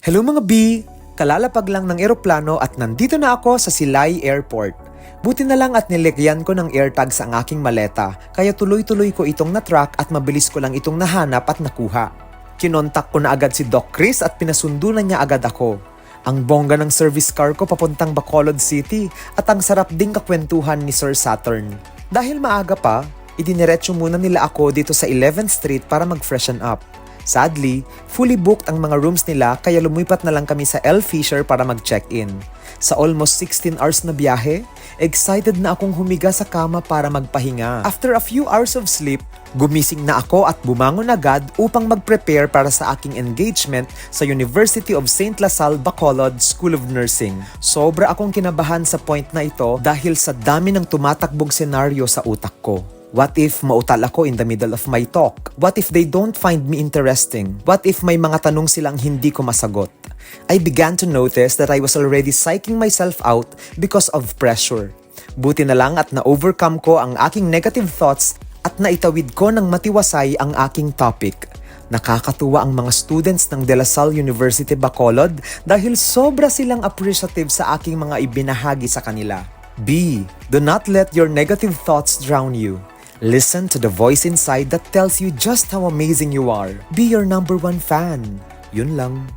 Hello mga B! Kalalapag lang ng eroplano at nandito na ako sa Silay Airport. Buti na lang at nilagyan ko ng AirTag sa aking maleta, kaya tuloy-tuloy ko itong na-track at mabilis ko lang itong nahanap at nakuha. Kinontak ko na agad si Doc Chris at pinasundo na niya agad ako. Ang bongga ng service car ko papuntang Bacolod City at ang sarap ding kakwentuhan ni Sir Saturn. Dahil maaga pa, idiniretso muna nila ako dito sa 11th Street para mag-freshen up. Sadly, fully booked ang mga rooms nila kaya lumipat na lang kami sa L. Fisher para mag-check-in. Sa almost 16 hours na biyahe, excited na akong humiga sa kama para magpahinga. After a few hours of sleep, gumising na ako at bumangon agad upang mag-prepare para sa aking engagement sa University of St. LaSalle Bacolod School of Nursing. Sobra akong kinabahan sa point na ito dahil sa dami ng tumatakbong senaryo sa utak ko. What if mautal ako in the middle of my talk? What if they don't find me interesting? What if may mga tanong silang hindi ko masagot? I began to notice that I was already psyching myself out because of pressure. Buti na lang at na-overcome ko ang aking negative thoughts at naitawid ko ng matiwasay ang aking topic. Nakakatuwa ang mga students ng De La Salle University Bacolod dahil sobra silang appreciative sa aking mga ibinahagi sa kanila. B. Do not let your negative thoughts drown you. Listen to the voice inside that tells you just how amazing you are. Be your number one fan. Yun lang.